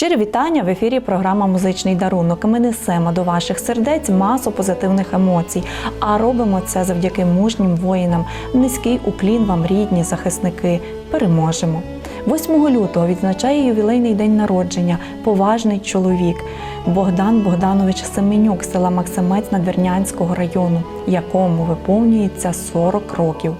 Щирі вітання в ефірі. Програма Музичний дарунок. Ми несемо до ваших сердець масу позитивних емоцій, а робимо це завдяки мужнім воїнам. Низький уклін вам, рідні захисники. Переможемо. 8 лютого відзначає ювілейний день народження, поважний чоловік Богдан Богданович Семенюк, села Максимець Надвірнянського району, якому виповнюється 40 років.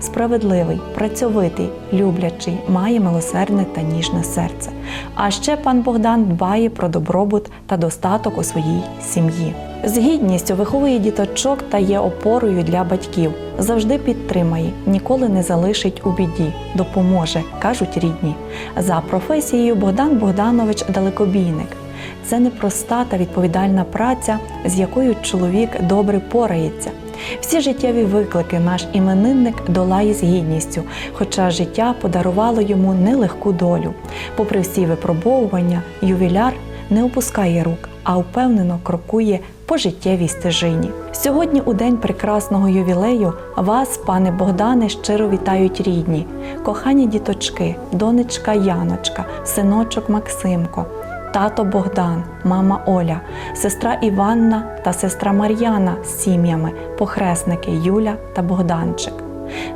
Справедливий, працьовитий, люблячий, має милосердне та ніжне серце. А ще пан Богдан дбає про добробут та достаток у своїй сім'ї. З гідністю виховує діточок та є опорою для батьків. Завжди підтримає, ніколи не залишить у біді, допоможе, кажуть рідні. За професією Богдан Богданович далекобійник. Це непроста та відповідальна праця, з якою чоловік добре порається. Всі життєві виклики наш іменинник долає з гідністю, хоча життя подарувало йому нелегку долю. Попри всі випробовування, ювіляр не опускає рук, а впевнено крокує по життєвій стежині. Сьогодні, у день прекрасного ювілею, вас, пане Богдане, щиро вітають рідні, кохані діточки, донечка Яночка, синочок Максимко, тато Богдан, мама Оля, сестра Іванна та сестра Мар'яна з сім'ями, похресники Юля та Богданчик.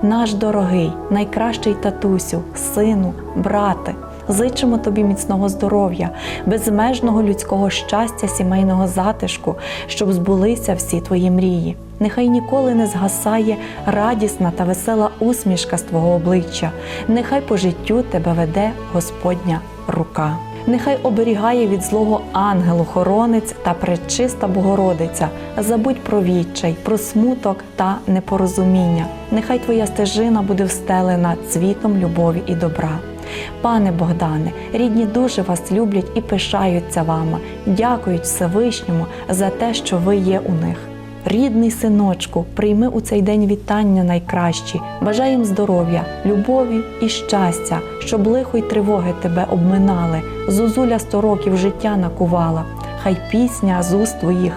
Наш дорогий, найкращий татусю, сину, брате, зичимо тобі міцного здоров'я, безмежного людського щастя, сімейного затишку, щоб збулися всі твої мрії. Нехай ніколи не згасає радісна та весела усмішка з твого обличчя. Нехай по життю тебе веде Господня рука. Нехай оберігає від злого ангел-охоронець та пречиста Богородиця. Забудь про відчай, про смуток та непорозуміння. Нехай твоя стежина буде встелена цвітом любові і добра. Пане Богдане, рідні дуже вас люблять і пишаються вами, дякують Всевишньому за те, що ви є у них. Рідний синочку, прийми у цей день вітання найкращі, бажаєм здоров'я, любові і щастя, щоб лихо й тривоги тебе обминали. Зозуля сто років життя накувала. Хай пісня з уст твоїх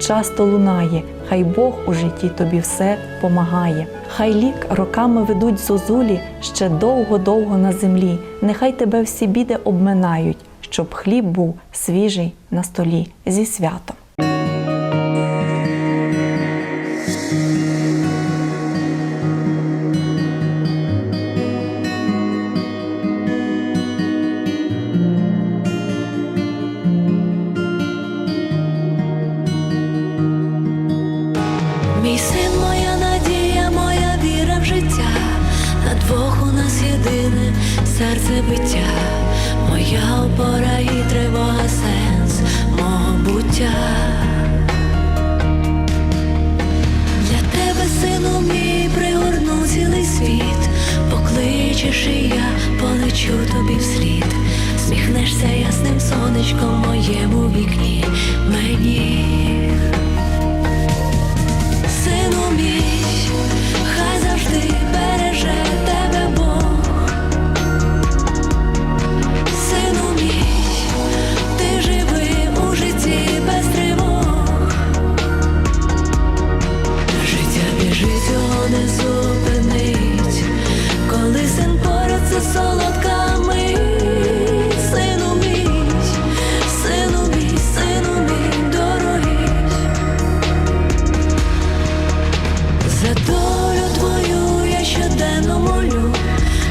часто лунає, хай Бог у житті тобі все помагає. Хай лік роками ведуть зозулі ще довго-довго на землі. Нехай тебе всі біди обминають, щоб хліб був свіжий на столі зі святом. Серце биття, моя опора і тривога, сенс мого буття. Для тебе, сину мій, пригорну цілий світ, покличеш і я полечу тобі вслід, сміхнешся ясним сонечком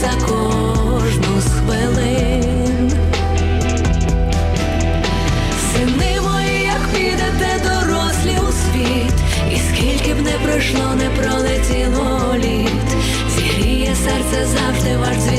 за кожну з хвилин. Сини мої, як підете дорослі у світ, і скільки б не пройшло, не пролетіло літ, зігріє серце завжди ваш.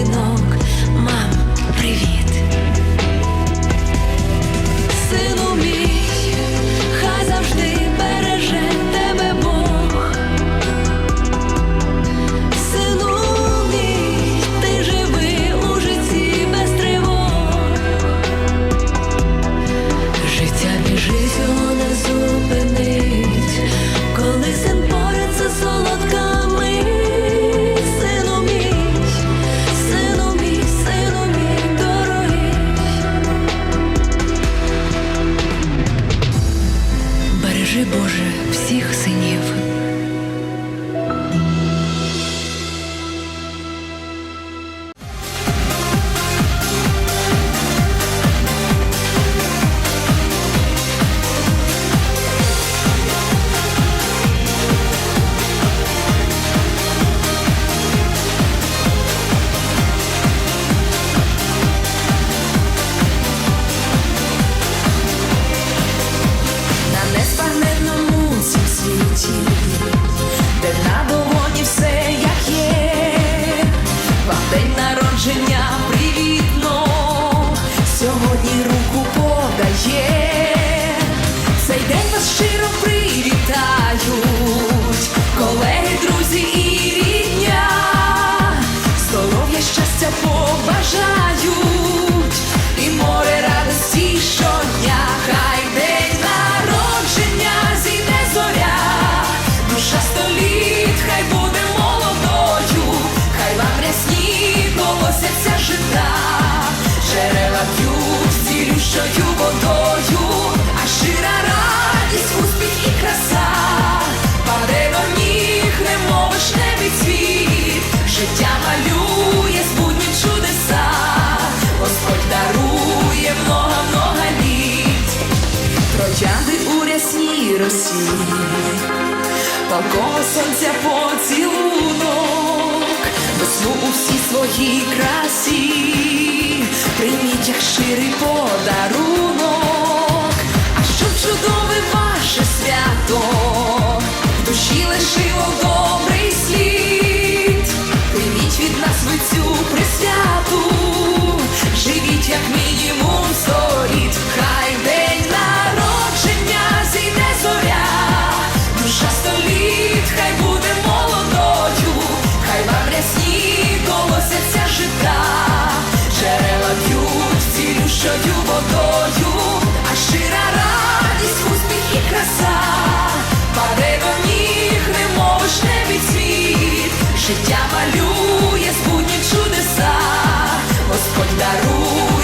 Колосяться жита, джерела п'ють цілющою водою, а щира радість, успіх і краса, паде до ніг, немов вишневий цвіт, життя малює збудні чудеса, Господь дарує много-много літ, троянди у рясній росі, палкого сонця поцілунок, весну у всій своїй красі, прийміть як ширий подарунок, цілющою водою, а щира радість, успіх і краса, паде до ніг, немов вишневий цвіт, життя малює збудні чудеса, Господь дарує